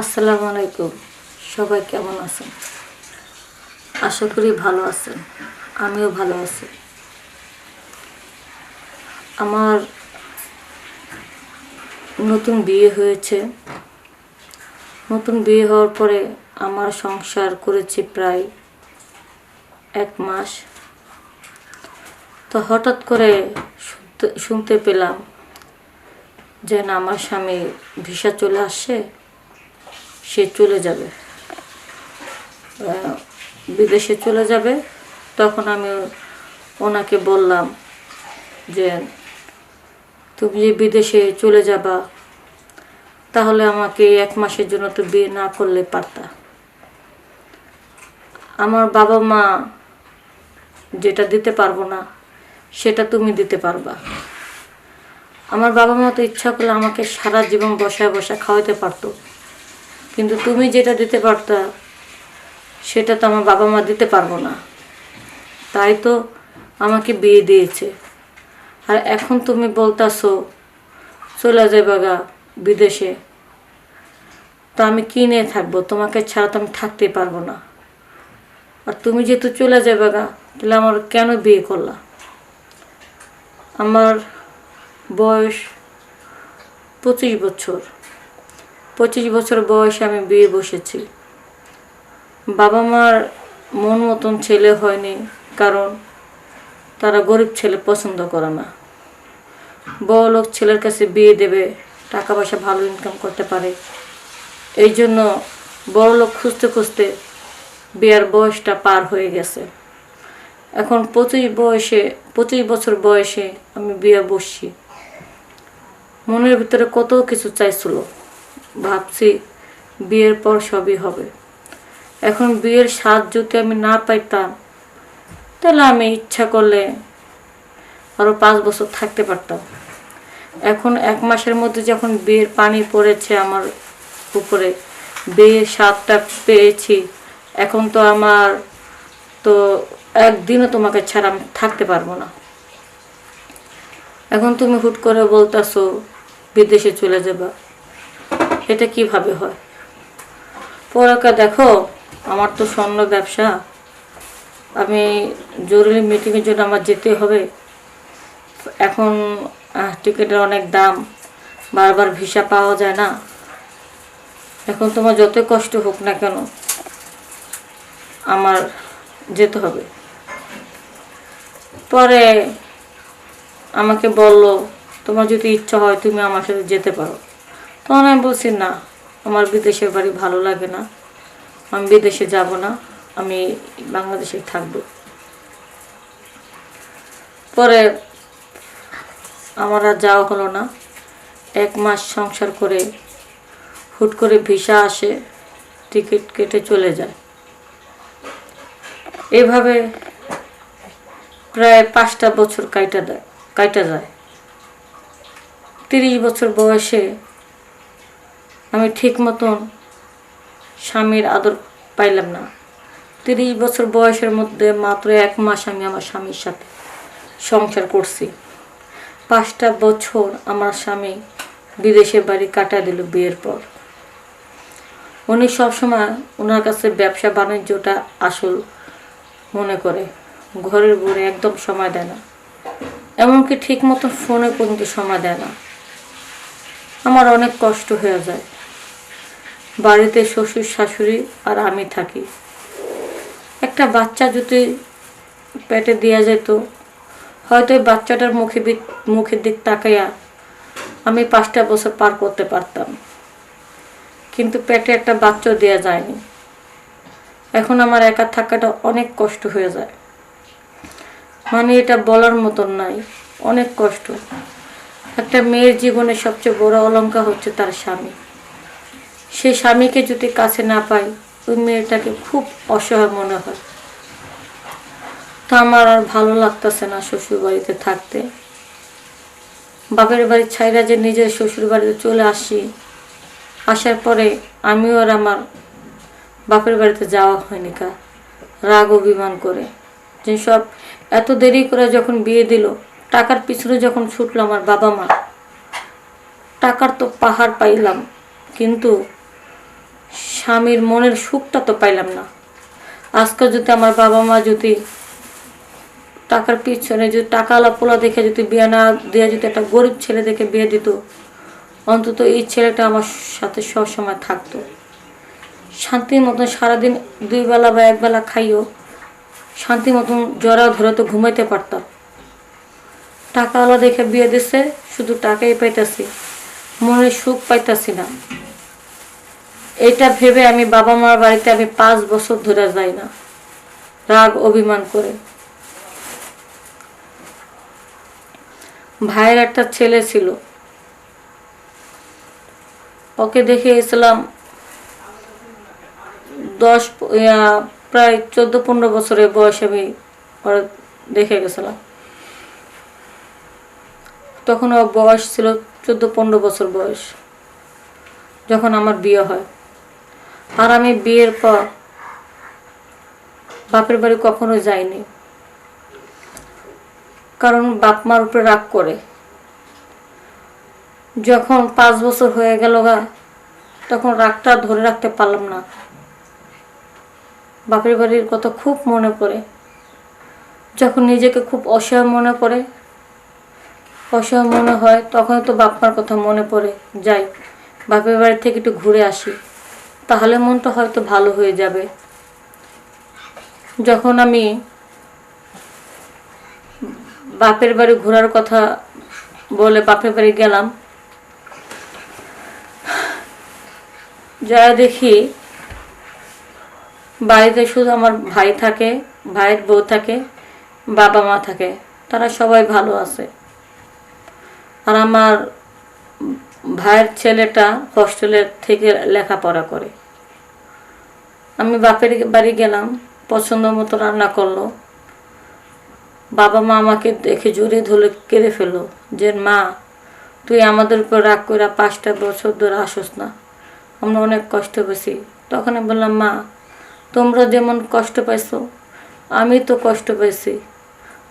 আসসালামু আলাইকুম। সবাই কেমন আছেন? আশা করি ভালো আছেন। আমিও ভালো আছি। আমার নতুন বিয়ে হয়েছে। নতুন বিয়ে হওয়ার পরে আমার সংসার করেছি প্রায় এক মাস। তো হঠাৎ করে শুনতে পেলাম যে না, আমার স্বামী ভিসা চলে আসছে। সে চলে যাবে। বিদেশে চলে যাবে। তখন আমি ওনাকে বললাম যে, তুমি যে বিদেশে চলে যাবা, তাহলে আমাকে এক মাসের জন্য তো বিয়ে না করলে পারতা। আমার বাবা মা যেটা দিতে পারব না, সেটা তুমি দিতে পারবা। আমার বাবা মা তো ইচ্ছা করলে আমাকে সারা জীবন বসায় বসায় খাওয়াতে পারতো। কিন্তু তুমি যেটা দিতে পারতা, সেটা তো আমার বাবা মা দিতে পারব না। তাই তো আমাকে বিয়ে দিয়েছে। আর এখন তুমি বলতাছো, চলে যাবে গা বিদেশে। তো আমি কি নিয়ে থাকব? তোমাকে ছাড়া তো আমি থাকতেই পারব না। আর তুমি যেহেতু চলে যাবে গা, তাহলে আমার কেন বিয়ে করলা? আমার বয়স পঁচিশ বছর। পঁচিশ বছর বয়সে আমি বিয়ে বসেছি। বাবা মার মন মতন ছেলে হয়নি, কারণ তারা গরিব ছেলে পছন্দ করে না। বড় লোক ছেলের কাছে বিয়ে দেবে টাকা পয়সা ভালো ইনকাম করতে পারে। এই জন্য বড় লোক খুঁজতে খুঁজতে বিয়ার বয়সটা পার হয়ে গেছে। এখন পঁচিশ বয়সে, পঁচিশ বছর বয়সে আমি বিয়ে বসছি। মনের ভিতরে কত কিছু চাইছিল? ভাবছি বিয়ের পর সবই হবে। এখন বিয়ের স্বাদ যদি আমি না পাইতাম, তাহলে আমি ইচ্ছা করলে আরও পাঁচ বছর থাকতে পারতাম। এখন এক মাসের মধ্যে যখন বিয়ের পানি পড়েছে আমার উপরে, বিয়ের স্বাদটা পেয়েছি, এখন তো আমার তো একদিনও তোমাকে ছাড়া আমি থাকতে পারব না। এখন তুমি হুট করে বলতেছো, বিদেশে চলে যাবা। এটা কীভাবে হয়? পরাকা দেখো, আমার তো স্বর্ণ ব্যবসা। আমি জরুরি মিটিংয়ের জন্য আমার যেতে হবে। এখন টিকিটের অনেক দাম। বারবার ভিসা পাওয়া যায় না। এখন তোমার যত কষ্ট হোক না কেন, আমার যেতে হবে। পরে আমাকে বলল, তোমার যদি ইচ্ছা হয়, তুমি আমার সাথে যেতে পারো। তখন আমি বলছি, না, আমার বিদেশের বাড়ি ভালো লাগে না। আমি বিদেশে যাব না, আমি বাংলাদেশে থাকব। পরে আমার আর যাওয়া হলো না। এক মাস সংসার করে হুট করে ভিসা আসে, টিকিট কেটে চলে যায়। এভাবে প্রায় পাঁচটা বছর কাইটা দেয়, কাইটা যায়। তিরিশ বছর বয়সে আমি ঠিক মতন স্বামীর আদর পাইলাম না। তিরিশ বছর বয়সের মধ্যে মাত্র এক মাস আমি আমার স্বামীর সাথে সংসার করছি। পাঁচটা বছর আমার স্বামী বিদেশে বাড়ি কাটা দিল বিয়ের পর। উনি সবসময় ওনার কাছে ব্যবসা বাণিজ্যটা আসল মনে করে। ঘরের ঘরে একদম সময় দেয় না। এমনকি ঠিক মতো ফোনে পর্যন্ত সময় দেয় না। আমার অনেক কষ্ট হয়ে যায়। বাড়িতে শ্বশুর, শাশুড়ি আর আমি থাকি। একটা বাচ্চা যদি পেটে দেওয়া যেত, হয়তো ওই বাচ্চাটার মুখে মুখের দিক তাকাইয়া আমি পাঁচটা বছর পার করতে পারতাম। কিন্তু পেটে একটা বাচ্চা দেওয়া যায়নি। এখন আমার একা থাকাটা অনেক কষ্ট হয়ে যায়। মানে এটা বলার মতন নাই, অনেক কষ্ট। একটা মেয়ের জীবনে সবচেয়ে বড় অলঙ্কার হচ্ছে তার স্বামী। সেই স্বামীকে যদি কাছে না পাই ওই মেয়েটাকে খুব অসহায় মনে হয়। তো আমার আর ভালো লাগতেছে না শ্বশুর বাড়িতে থাকতে। বাপের বাড়ির ছাইরা যে নিজের শ্বশুর বাড়িতে চলে আসি, আসার পরে আমিও আর আমার বাপের বাড়িতে যাওয়া হয়নি কা। রাগ অভিমান করে। যে সব এত দেরি করে যখন বিয়ে দিল, টাকার পিছনে যখন ছুটলো আমার বাবা মা, টাকার তো পাহাড় পাইলাম। কিন্তু স্বামীর মনের সুখটা তো পাইলাম না। আজকে যদি আমার বাবা মা যদি টাকার পিছনে যদি টাকাওয়ালা পোলা দেখে যদি বিয়ে না দিয়ে যদি একটা গরিব ছেলে দেখে বিয়ে দিত, অন্তত এই ছেলেটা আমার সাথে সবসময় থাকতো। শান্তির মতন সারাদিন দুই বেলা বা এক বেলা খাইও শান্তি মতন জরা ধরে তো ঘুমাইতে পারতাম। টাকাওয়ালা দেখে বিয়ে দিছে, শুধু টাকাই পাইতাছি মনে সুখ পাইতাছি না। এটা ভেবে আমি বাবা মার বাড়িতে আমি পাঁচ বছর ধরে যাই না। রাগ, অভিমান করে। ভাইয়ের একটা ছেলে ছিল। ওকে দেখে এসলাম দশ প্রায় চোদ্দ, পনেরো বছরের বয়স আমি দেখে গেছিলাম। তখন ওর বয়স ছিল চোদ্দ, পনেরো বছর বয়স। যখন আমার বিয়ে হয়। আর আমি বিয়ের পর বাপের বাড়ি কখনো যাইনি। কারণ বাপ মার উপরে রাগ করে। যখন পাঁচ বছর হয়ে গেল গা, তখন রাগটা ধরে রাখতে পারলাম না। বাপের বাড়ির কথা খুব মনে পড়ে। যখন নিজেকে খুব অসহায় মনে পড়ে, অসহায় মনে হয় তখন তো বাপ মার কথা মনে পড়ে। যাই, বাপের বাড়ি থেকে একটু ঘুরে আসি। তাহলে মনটা হয়তো ভালো হয়ে যাবে। যখন আমি বাপের বাড়ি ঘোরার কথা বলে বাপের বাড়ি গেলাম যারা দেখি বাড়িতে শুধু আমার ভাই থাকে, ভাইয়ের বউ থাকে, বাবা মা থাকে, তারা সবাই ভালো আছে। আর আমার ভাইয়ের ছেলেটা হস্টেলের থেকে লেখাপড়া করে। আমি বাপের বাড়ি গেলাম, পছন্দ মতো রান্না করল। বাবা মা আমাকে দেখে জোরে ধরে কেড়ে ফেলল যে, মা, তুই আমাদের উপর রাগ করে পাঁচটা বছর ধরে আসোস না। আমরা অনেক কষ্ট পেয়েছি। তখন বললাম, মা, তোমরা যেমন কষ্ট পাইছো, আমি তো কষ্ট পেয়েছি।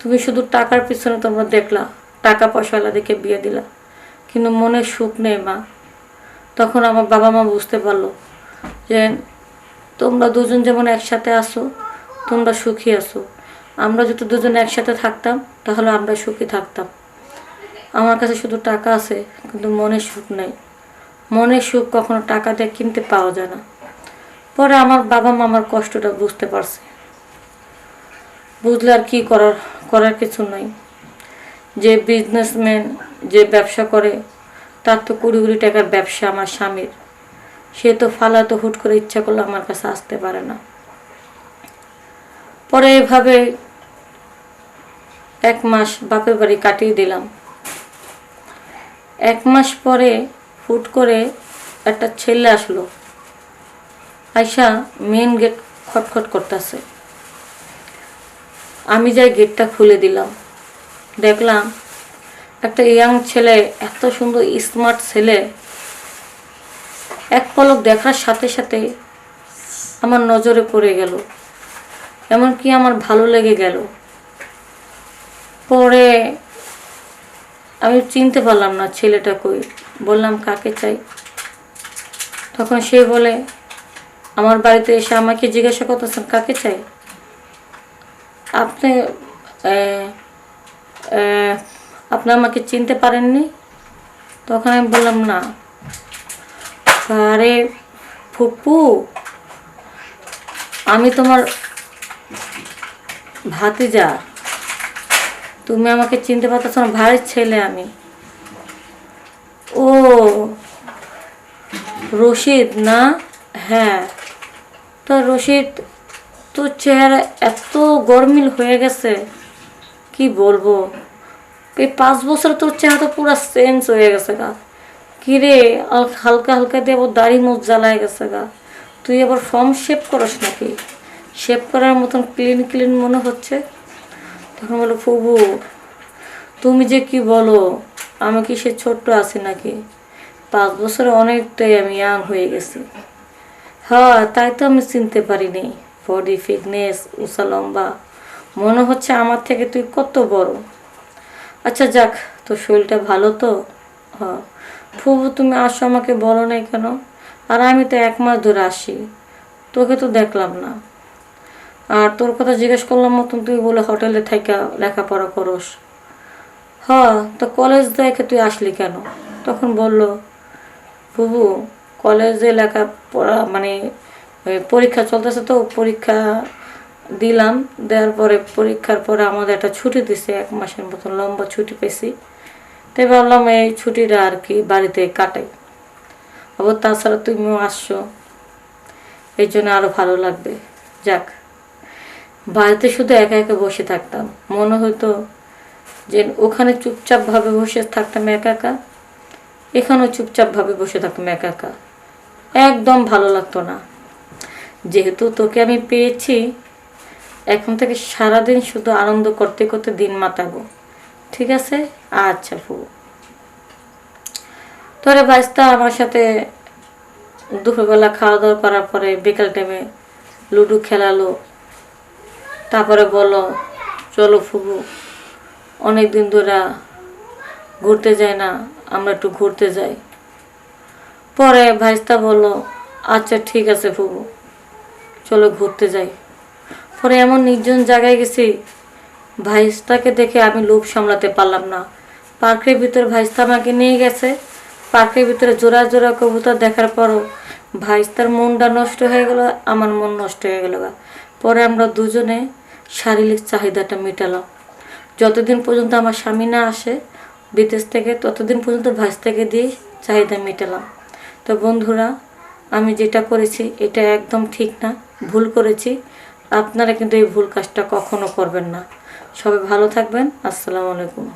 তুমি শুধু টাকার পিছনে তোমরা দেখলা টাকা পয়সাওয়ালা দেখে বিয়ে দিলা। কিন্তু মনে সুখ নেই মা। তখন আমার বাবা মা বুঝতে পারল যে তোমরা দুজন যেমন একসাথে আসো তোমরা সুখী আসো আমরা যদি দুজন একসাথে থাকতাম, তাহলে আমরা সুখী থাকতাম। আমার কাছে শুধু টাকা আছে, কিন্তু মনে সুখ নেই। মনের সুখ কখনো টাকা দিয়ে কিনতে পাওয়া যায় না। পরে আমার বাবা মা আমার কষ্টটা বুঝতে পারছে। বুঝলে আর কি করার করার কিছু নাই। যে বিজনেসম্যান যে ব্যবসা করে, তার তো কুড়ি কুড়ি টাকার ব্যবসা আমার স্বামীর। সে তো ফালাতো, হুট করে ইচ্ছা করলে আমার কাছে আসতে পারে না। পরে এভাবে এক মাস বাপের বাড়ি কাটিয়ে দিলাম। এক মাস পরে হুট করে একটা ছেলে আসলো। আয়সা মেন গেট খটখট করতেছে। আমি যাই গেটটা খুলে দিলাম। দেখলাম, একটা ইয়াং ছেলে, এত সুন্দর স্মার্ট ছেলে। এক পলক দেখার সাথে সাথে আমার নজরে পড়ে গেল, এমনকি আমার ভালো লেগে গেল। পরে আমি চিনতে পারলাম না ছেলেটা কই। বললাম, কাকে চাই? তখন সে বলে, আমার বাড়িতে এসে আমাকে জিজ্ঞাসা করতেছেন কাকে চাই? আপনি আপনি আমাকে চিনতে পারেননি? তখন আমি বললাম, না। আরে, ফুপু, আমি তোমার ভাতিজা। তুমি আমাকে চিনতে পারতেছ না, ভাইয়ের ছেলে আমি। ও, রশিদ না? হ্যাঁ। তো রশিদ, তোর চেহারা এত গরমিল হয়ে গেছে। কি বলব? এই পাঁচ বছর তোর চেহারা পুরো চেঞ্জ হয়ে গেছে গা। কিরে হালকা হালকা দিয়ে আবার দাড়ি মুখ জ্বালায় গেছে গা। তুই আবার ফর্ম শেপ করস নাকি? শেপ করার মতন ক্লিন ক্লিন মনে হচ্ছে? তখন বলো, ফুবু, তুমি যে কি বলো? আমি কি সে ছোট্ট আছি নাকি? পাঁচ বছরে অনেকটাই আমি ইয়াং হয়ে গেছি। হ্যাঁ তাই তো আমি চিনতে পারিনি। বডি ফিটনেস উঁচা লম্বা। মনে হচ্ছে আমার থেকে তুই কত বড়। আচ্ছা যাক, তোর শরীরটা ভালো তো? হ্যাঁ ফুবু তুমি আসো আমাকে বলো নাই কেন? আর আমি তো এক মাস ধরে আসি। তোকে তো দেখলাম না। আর তোর কথা জিজ্ঞেস করলাম মতন তুই বলে হোটেলে থাইকা লেখাপড়া করস। হ, তো কলেজ দেখে তুই আসলি কেন? তখন বলল বুবু কলেজে লেখাপড়া মানে পরীক্ষা চলতেছে তো, পরীক্ষা দিলাম, দেওয়ার পরে পরীক্ষার পরে আমাদের একটা ছুটি দিছে, এক মাসের মতন লম্বা ছুটি পেয়েছি তাই ভাবলাম এই ছুটিটা আর কি বাড়িতে কাটাই। আবার তাছাড়া তুমিও আসছো, এই জন্য আরও ভালো লাগবে। যাক, বাড়িতে শুধু একা একা বসে থাকতাম। মনে হতো যে ওখানে চুপচাপভাবে বসে থাকতাম একা একা, এখানেও চুপচাপভাবে বসে থাকতাম একা একা। একদম ভালো লাগতো না। যেহেতু তোকে আমি পেয়েছি এখন থেকে সারাদিন শুধু আনন্দ করতে করতে দিন মাতাবো। ঠিক আছে? আচ্ছা ফু তোরে বাস্তা আমার সাথে দুপুরবেলা খাওয়া দাওয়া করার পরে বিকাল টাইমে লুডো খেলালো। তারপরে বলো, চলো ফুবু অনেক দিন ধরে ঘুরতে যাই না, আমরা একটু ঘুরতে যাই। পরে ভাইস্তা বলল আচ্ছা ঠিক আছে ফুবু চলো ঘুরতে যাই। পরে এমন নির্জন জায়গায় গেছি ভাইস্তাকে দেখে আমি লোভ সামলাতে পারলাম না। পার্কের ভিতরে ভাইস্তা আমাকে নিয়ে গেছে। পার্কের ভিতরে জোড়া জোড়া কবুতর দেখার পরও ভাইস্তার মনটা নষ্ট হয়ে গেল, আমার মন নষ্ট হয়ে গেল পরে আমরা দুজনে শারীরিক চাহিদাটা মেটালাম। যতদিন পর্যন্ত আমার স্বামী না আসে বিদেশ থেকে, ততদিন পর্যন্ত ভাইস্তাকে দিয়ে চাহিদা মেটালাম। তো বন্ধুরা, আমি যেটা করেছি, এটা একদম ঠিক না, ভুল করেছি। আপনারা কিন্তু এই ভুল কাজটা কখনো করবেন না। সবাই ভালো থাকবেন। আসসালামু আলাইকুম।